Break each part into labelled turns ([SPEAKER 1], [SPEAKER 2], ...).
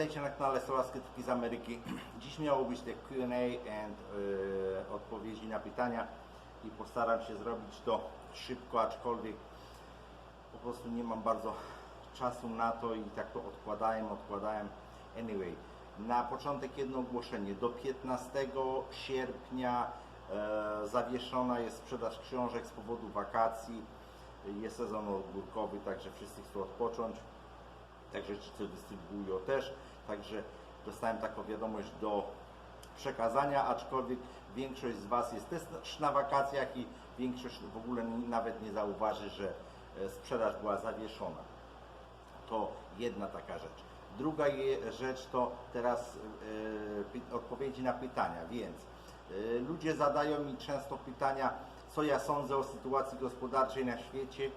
[SPEAKER 1] Witajcie na kanale Solaskie Tyki z Ameryki. Dziś miało być te Q&A and y, odpowiedzi na pytania i postaram się zrobić to szybko, aczkolwiek po prostu nie mam bardzo czasu na to i tak to odkładałem, odkładałem. Anyway, na początek jedno ogłoszenie. Do 15 sierpnia e, zawieszona jest sprzedaż książek z powodu wakacji. Jest sezon ogórkowy, także wszyscy chcą odpocząć. Także ci, co dystrybuują też. Także dostałem taką wiadomość do przekazania, aczkolwiek większość z Was jest też na wakacjach i większość w ogóle nawet nie zauważy, że e, sprzedaż była zawieszona. To jedna taka rzecz. Druga rzecz to teraz py- odpowiedzi na pytania, więc e, ludzie zadają mi często pytania, co ja sądzę o sytuacji gospodarczej na świecie,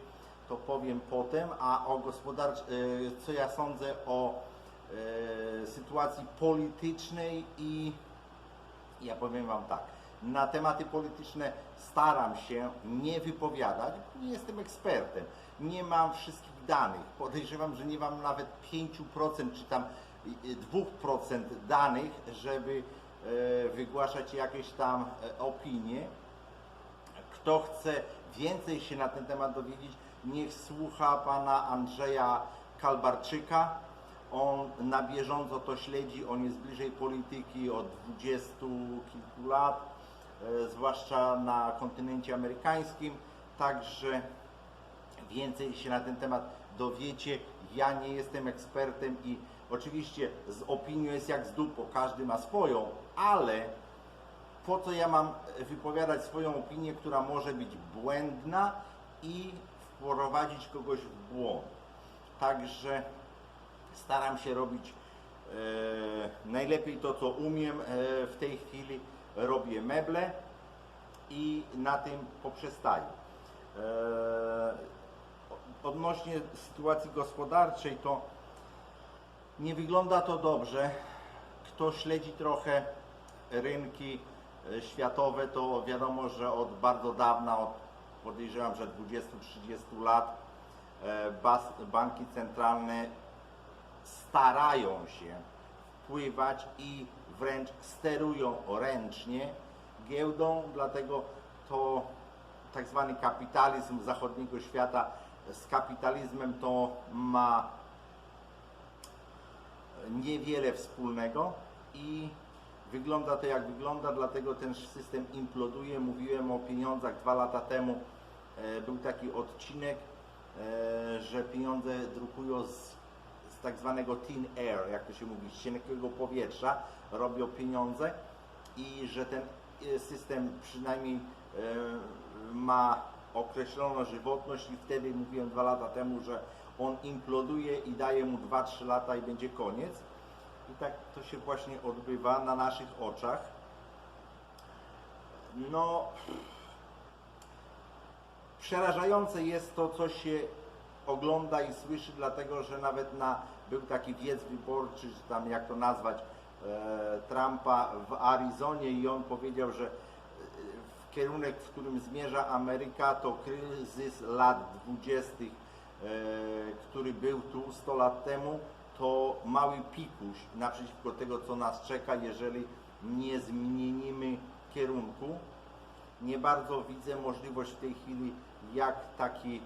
[SPEAKER 1] to powiem potem, a o gospodarcz, e, co ja sądzę o sytuacji politycznej i ja powiem Wam tak, na tematy polityczne staram się nie wypowiadać, nie jestem ekspertem, nie mam wszystkich danych, podejrzewam, że nie mam nawet 5% czy tam y, 2% danych, żeby e, wygłaszać jakieś tam e, opinie. Kto chce więcej się na ten temat dowiedzieć, niech słucha pana Andrzeja Kalbarczyka. On na bieżąco to śledzi, on jest bliżej polityki od dwudziestu kilku lat, e, zwłaszcza na kontynencie amerykańskim. Także więcej się na ten temat dowiecie. Ja nie jestem ekspertem i oczywiście z opinią jest jak z dupą, każdy ma swoją, ale po co ja mam wypowiadać swoją opinię, która może być błędna i wprowadzić kogoś w błąd. Także staram się robić e, najlepiej to, co umiem. E, w tej chwili robię meble i na tym poprzestaję. E, odnośnie sytuacji gospodarczej, to nie wygląda to dobrze. Kto śledzi trochę rynki e, światowe, to wiadomo, że od bardzo dawna, od podejrzewam, że 20-30 lat e, banki centralne starają się wpływać i wręcz sterują ręcznie giełdą, dlatego to tak zwany kapitalizm zachodniego świata z kapitalizmem to ma niewiele wspólnego i wygląda to jak wygląda, dlatego ten system imploduje. Mówiłem o pieniądzach dwa lata temu. E, Był taki odcinek, e, że pieniądze drukują z tak zwanego thin air, jak to się mówi, z cienkiego powietrza robią pieniądze i że ten e, system przynajmniej e, ma określoną żywotność i wtedy mówiłem dwa lata temu, że on imploduje i daje mu 2-3 lata i będzie koniec. I tak to się właśnie odbywa na naszych oczach. No, przerażające jest to, co się ogląda i słyszy, dlatego że nawet na, był taki wiec wyborczy, czy tam jak to nazwać, e, Trumpa w Arizonie i on powiedział, że e, w kierunek, w którym zmierza Ameryka, to kryzys lat 20., e, który był tu 100 lat temu, to mały pikuś naprzeciwko tego, co nas czeka, jeżeli nie zmienimy kierunku. Nie bardzo widzę możliwość w tej chwili, jak taki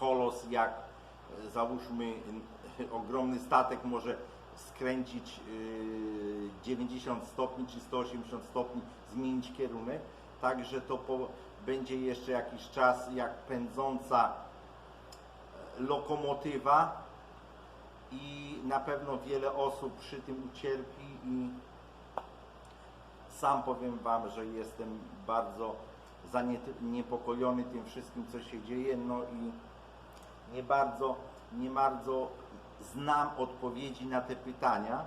[SPEAKER 1] kolos, jak e, załóżmy e, ogromny statek może skręcić e, 90 stopni czy 180 stopni, zmienić kierunek. Także to po, będzie jeszcze jakiś czas jak pędząca e, lokomotywa i na pewno wiele osób przy tym ucierpi i sam powiem Wam, że jestem bardzo zaniepokojony tym wszystkim, co się dzieje, no i nie bardzo, nie bardzo znam odpowiedzi na te pytania,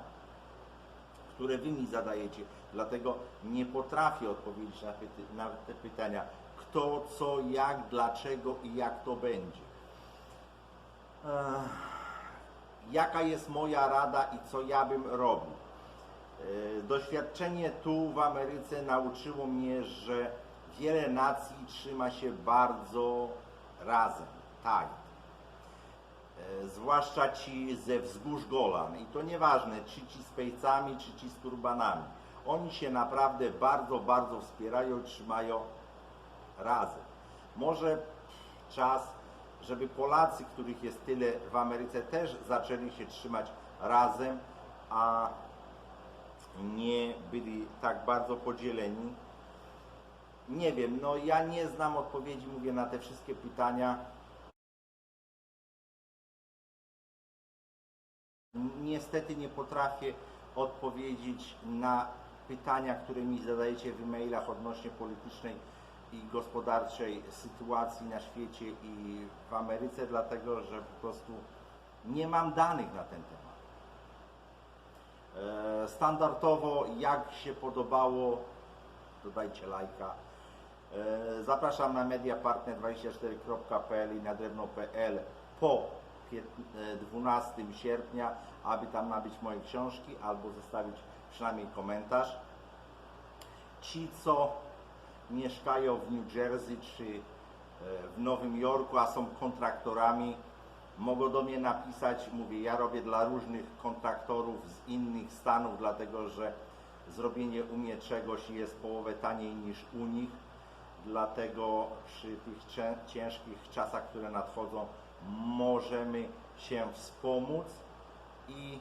[SPEAKER 1] które Wy mi zadajecie, dlatego nie potrafię odpowiedzieć na, pyty, na te pytania, kto, co, jak, dlaczego i jak to będzie. Ech jaka jest moja rada i co ja bym robił. Doświadczenie tu w Ameryce nauczyło mnie, że wiele nacji trzyma się bardzo razem, tak. E, zwłaszcza ci ze wzgórz Golan. I to nieważne, czy ci z pejcami, czy ci z turbanami. Oni się naprawdę bardzo, bardzo wspierają, trzymają razem. Może czas, żeby Polacy, których jest tyle w Ameryce, też zaczęli się trzymać razem, a nie byli tak bardzo podzieleni. Nie wiem, no ja nie znam odpowiedzi, mówię, na te wszystkie pytania. Niestety nie potrafię odpowiedzieć na pytania, które mi zadajecie w e-mailach odnośnie politycznej i gospodarczej sytuacji na świecie i w Ameryce, dlatego że po prostu nie mam danych na ten temat. E, Standardowo, jak się podobało, dodajcie lajka. E, Zapraszam na mediapartner24.pl i na drewno.pl po 12 sierpnia, aby tam nabyć moje książki albo zostawić przynajmniej komentarz. Ci, co mieszkają w New Jersey czy e, w Nowym Jorku, a są kontraktorami, mogą do mnie napisać. Mówię, ja robię dla różnych kontraktorów z innych stanów, dlatego że zrobienie u mnie czegoś jest połowę taniej niż u nich. Dlatego przy tych cię- ciężkich czasach, które nadchodzą, możemy się wspomóc i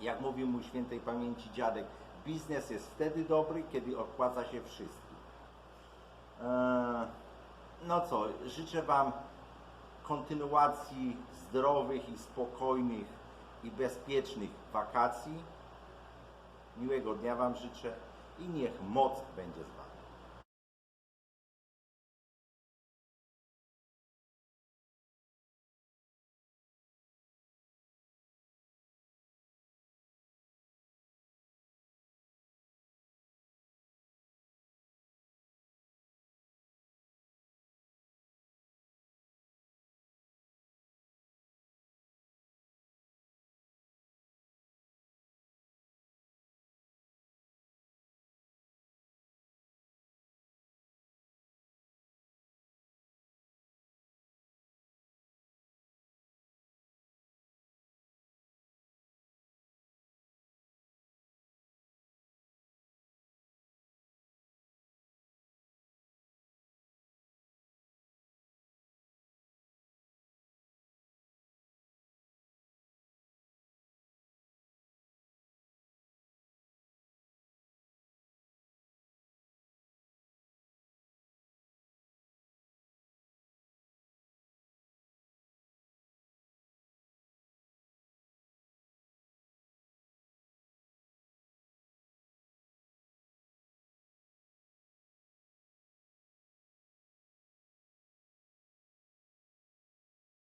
[SPEAKER 1] jak mówił mój świętej pamięci dziadek, biznes jest wtedy dobry, kiedy opłaca się wszystkim. Eee, No co, życzę Wam kontynuacji zdrowych i spokojnych i bezpiecznych wakacji. Miłego dnia Wam życzę i niech moc będzie z Wami.